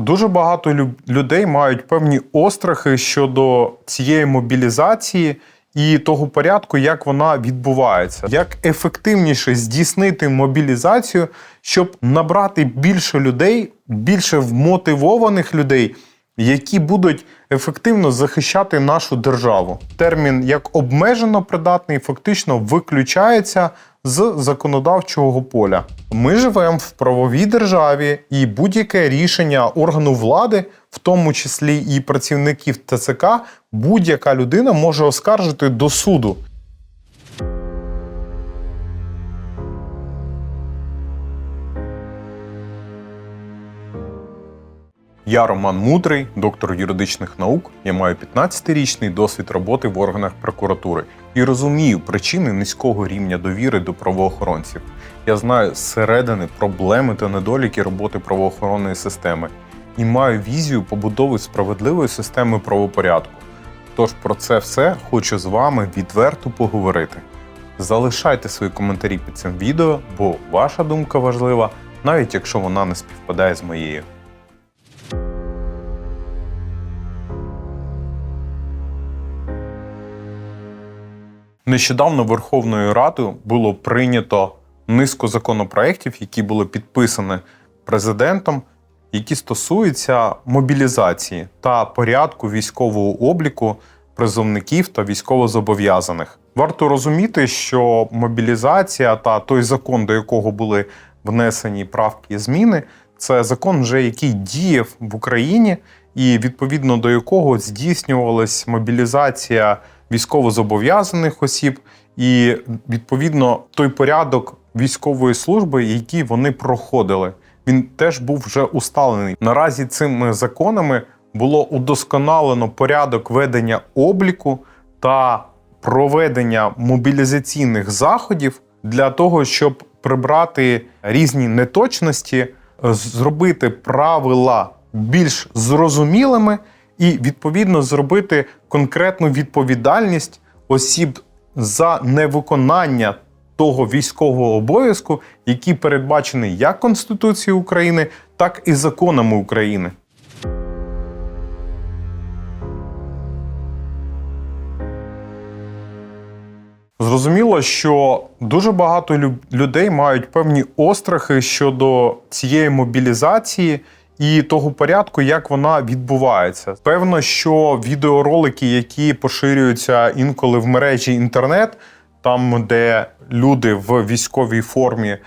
Дуже багато людей мають певні острахи щодо цієї мобілізації і того порядку, як вона відбувається, як ефективніше здійснити мобілізацію, щоб набрати більше людей, більше вмотивованих людей, які будуть ефективно захищати нашу державу. Термін як обмежено придатний фактично виключається з законодавчого поля. Ми живемо в правовій державі, і будь-яке рішення органу влади, в тому числі і працівників ТЦК, будь-яка людина може оскаржити до суду. Я Роман Мудрий, доктор юридичних наук. Я маю 15-річний досвід роботи в органах прокуратури і розумію причини низького рівня довіри до правоохоронців. Я знаю зсередини проблеми та недоліки роботи правоохоронної системи і маю візію побудови справедливої системи правопорядку. Тож про це все хочу з вами відверто поговорити. Залишайте свої коментарі під цим відео, бо ваша думка важлива, навіть якщо вона не співпадає з моєю. Нещодавно Верховною Радою було прийнято низку законопроєктів, які були підписані президентом, які стосуються мобілізації та порядку військового обліку призовників та військовозобов'язаних. Варто розуміти, що мобілізація та той закон, до якого були внесені правки і зміни, це закон, вже який діяв в Україні, і відповідно до якого здійснювалась мобілізація військовозобов'язаних осіб, і відповідно той порядок військової служби, який вони проходили, він теж був вже усталений. Наразі цими законами було удосконалено порядок ведення обліку та проведення мобілізаційних заходів для того, щоб прибрати різні неточності, зробити правила більш зрозумілими і відповідно зробити конкретну відповідальність осіб за невиконання того військового обов'язку, який передбачений як Конституцією України, так і законами України. Зрозуміло, що дуже багато лю- людей мають певні острахи щодо цієї мобілізації і того порядку, як вона відбувається. Певно, що відеоролики, які поширюються інколи в мережі інтернет, там, де люди в військовій формі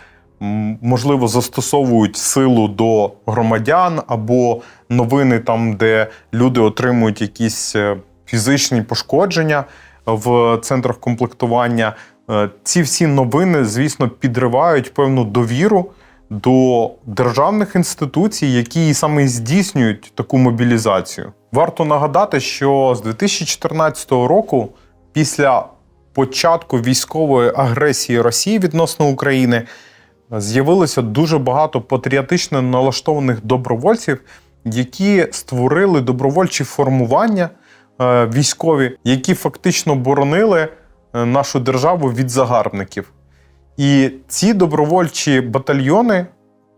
можливо застосовують силу до громадян, або новини там, де люди отримують якісь е, фізичні пошкодження в центрах комплектування. Е, Ці всі новини, звісно, підривають певну довіру до державних інституцій, які саме здійснюють таку мобілізацію. Варто нагадати, що з 2014 року, після початку військової агресії Росії відносно України, з'явилося дуже багато патріотично налаштованих добровольців, які створили добровольчі формування е, військові, які фактично боронили е, нашу державу від загарбників. І ці добровольчі батальйони,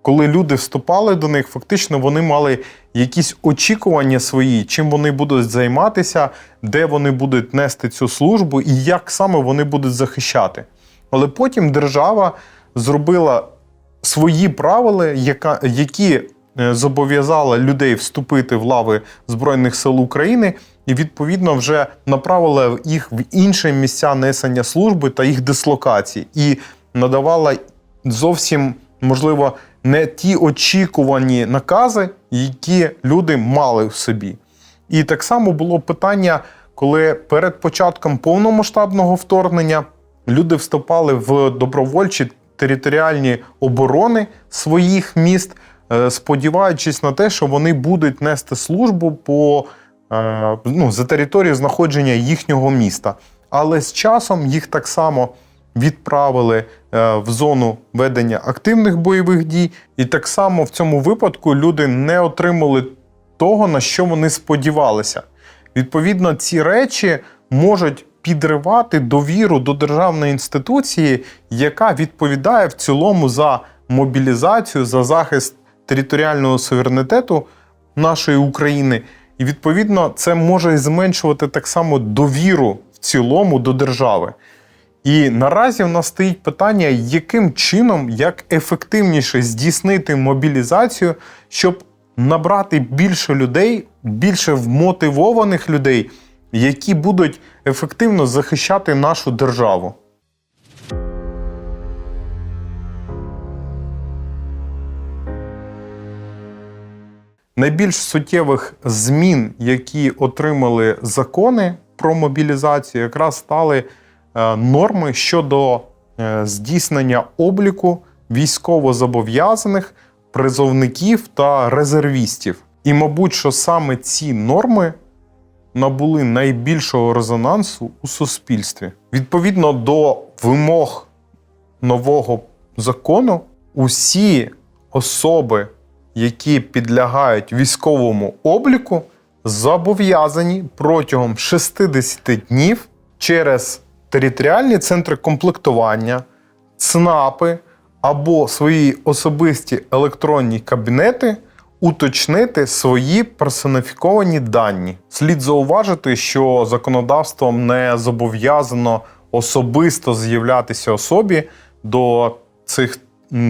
коли люди вступали до них, фактично вони мали якісь очікування свої, чим вони будуть займатися, де вони будуть нести цю службу і як саме вони будуть захищати. Але потім держава зробила свої правила, які е, зобов'язала людей вступити в лави Збройних сил України, і відповідно вже направила їх в інші місця несення служби та їх дислокації, і надавала зовсім можливо не ті очікувані накази, які люди мали в собі. І так само було питання, коли перед початком повномасштабного вторгнення люди вступали в добровольчі територіальні оборони своїх міст, е, сподіваючись на те, що вони будуть нести службу по е, ну, за територією знаходження їхнього міста. Але з часом їх так само відправили е, в зону ведення активних бойових дій, і так само в цьому випадку люди не отримали того, на що вони сподівалися. Відповідно, ці речі можуть підривати довіру до державної інституції, яка відповідає в цілому за мобілізацію, за захист територіального суверенітету нашої України, і відповідно це може зменшувати так само довіру в цілому до держави. І наразі в нас стоїть питання, яким чином, як ефективніше здійснити мобілізацію, щоб набрати більше людей, більше вмотивованих людей, які будуть ефективно захищати нашу державу. Найбільш суттєвих змін, які отримали закони про мобілізацію, якраз стали норми щодо е, здійснення обліку військовозобов'язаних призовників та резервістів. І, мабуть, що саме ці норми набули найбільшого резонансу у суспільстві. Відповідно до вимог нового закону, усі особи, які підлягають військовому обліку, зобов'язані протягом 60 днів через територіальні центри комплектування, ЦНАПи або свої особисті електронні кабінети уточнити свої персоніфіковані дані. Слід зауважити, що законодавством не зобов'язано особисто з'являтися особі до цих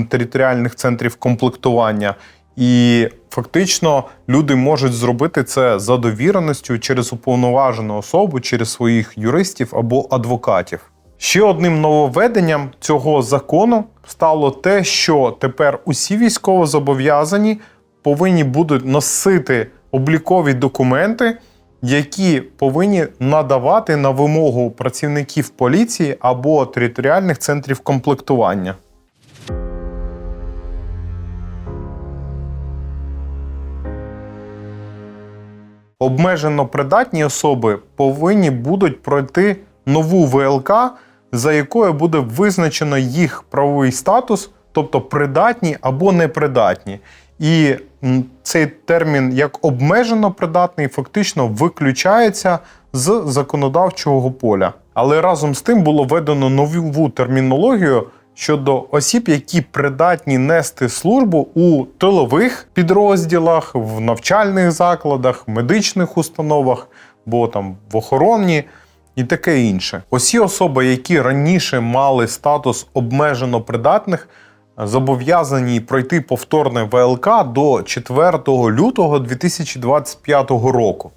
територіальних центрів комплектування. І фактично люди можуть зробити це за довіреністю через уповноважену особу, через своїх юристів або адвокатів. Ще одним нововведенням цього закону стало те, що тепер усі військовозобов'язані повинні будуть носити облікові документи, які повинні надавати на вимогу працівників поліції або територіальних центрів комплектування. Обмежено придатні особи повинні будуть пройти нову ВЛК, за якою буде визначено їх правовий статус, тобто придатні або непридатні. І цей термін як обмежено придатний фактично виключається з законодавчого поля. Але разом з тим було введено нову термінологію щодо осіб, які придатні нести службу у тилових підрозділах, в навчальних закладах, медичних установах, бо там в охоронні і таке інше. Усі особи, які раніше мали статус обмежено придатних, зобов'язані пройти повторне ВЛК до 4 лютого 2025 року.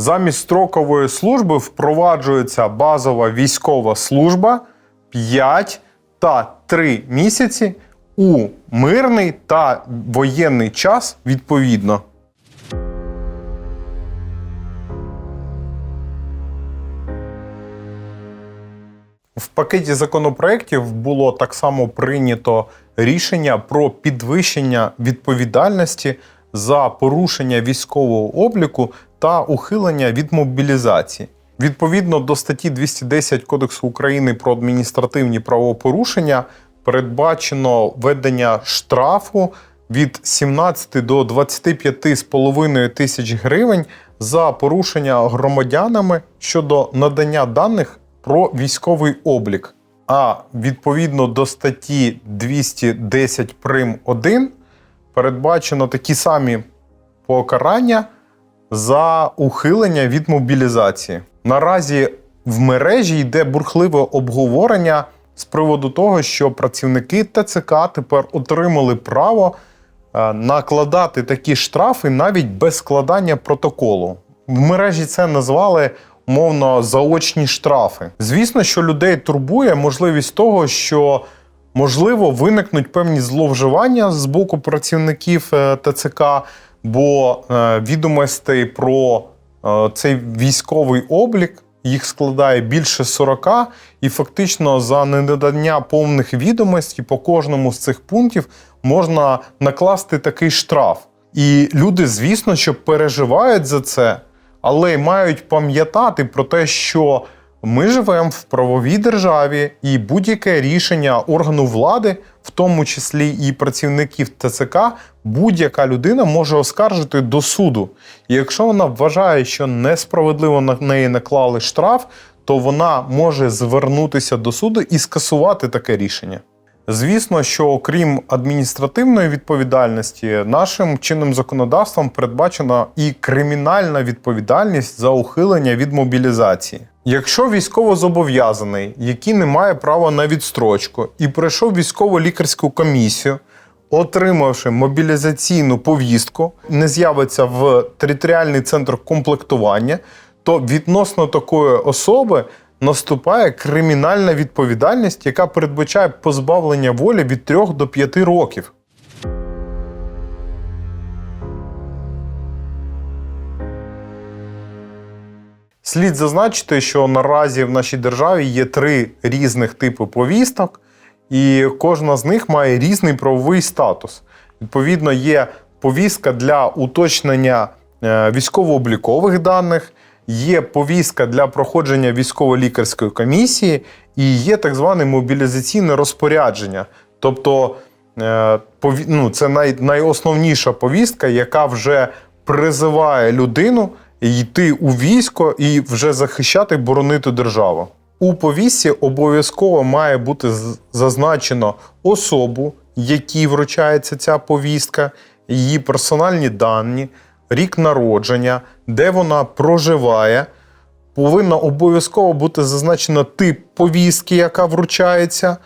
Замість строкової служби впроваджується базова військова служба 5 та 3 місяці у мирний та воєнний час відповідно. В пакеті законопроєктів було так само прийнято рішення про підвищення відповідальності за порушення військового обліку та ухилення від мобілізації. Відповідно до статті 210 Кодексу України про адміністративні правопорушення передбачено введення штрафу від 17 до 25,5 тисяч гривень за порушення громадянами щодо надання даних про військовий облік. А відповідно до статті 210 прим 1 передбачено такі самі покарання за ухилення від мобілізації. Наразі в мережі йде бурхливе обговорення з приводу того, що працівники ТЦК тепер отримали право е, накладати такі штрафи навіть без складання протоколу. В мережі це назвали умовно заочні штрафи. Звісно, що людей турбує можливість того, що можливо виникнуть певні зловживання з боку працівників е, ТЦК, бо е, відомостей про е, цей військовий облік. Їх складає більше 40, і фактично за ненадання повних відомостей по кожному з цих пунктів можна накласти такий штраф. І люди, звісно, що переживають за це, але мають пам'ятати про те, що ми живемо в правовій державі, і будь-яке рішення органу влади, в тому числі і працівників ТЦК, будь-яка людина може оскаржити до суду. І якщо вона вважає, що несправедливо на неї наклали штраф, то вона може звернутися до суду і скасувати таке рішення. Звісно, що окрім адміністративної відповідальності, нашим чинним законодавством передбачена і кримінальна відповідальність за ухилення від мобілізації. Якщо військовозобов'язаний, який не має права на відстрочку, і пройшов військово-лікарську комісію, отримавши мобілізаційну повістку, не з'явиться в територіальний центр комплектування, то відносно такої особи наступає кримінальна відповідальність, яка передбачає позбавлення волі від 3 до 5 років. Слід зазначити, що наразі в нашій державі є три різних типи повісток, і кожна з них має різний правовий статус. Відповідно, є повістка для уточнення е, військово-облікових даних, є повістка для проходження військово-лікарської комісії, і є так зване мобілізаційне розпорядження. Тобто е, ну, це най, найосновніша повістка, яка вже призиває людину йти у військо і вже захищати, боронити державу. У повістці обов'язково має бути зазначено особу, якій вручається ця повістка, її персональні дані, рік народження, де вона проживає. Повинно обов'язково бути зазначено тип повістки, яка вручається,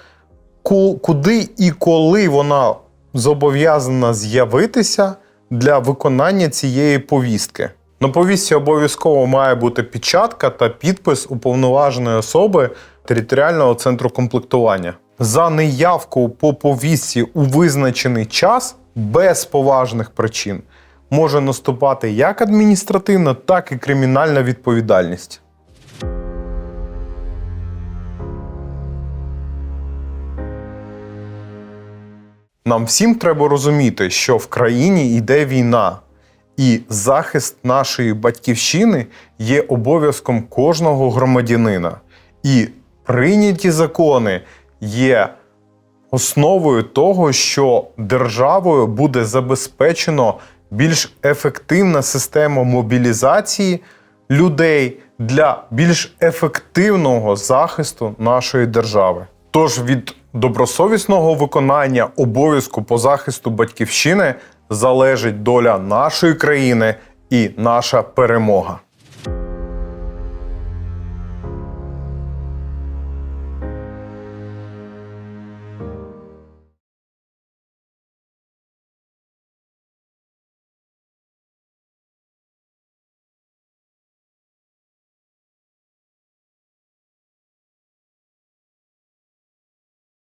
куди і коли вона зобов'язана з'явитися для виконання цієї повістки. На повістці обов'язково має бути печатка та підпис уповноваженої особи територіального центру комплектування. За неявку по повістці у визначений час без поважних причин може наступати як адміністративна, так і кримінальна відповідальність. Нам всім треба розуміти, що в країні йде війна, і захист нашої батьківщини є обов'язком кожного громадянина. І прийняті закони є основою того, що державою буде забезпечено більш ефективна система мобілізації людей для більш ефективного захисту нашої держави. Тож від добросовісного виконання обов'язку по захисту батьківщини залежить доля нашої країни і наша перемога.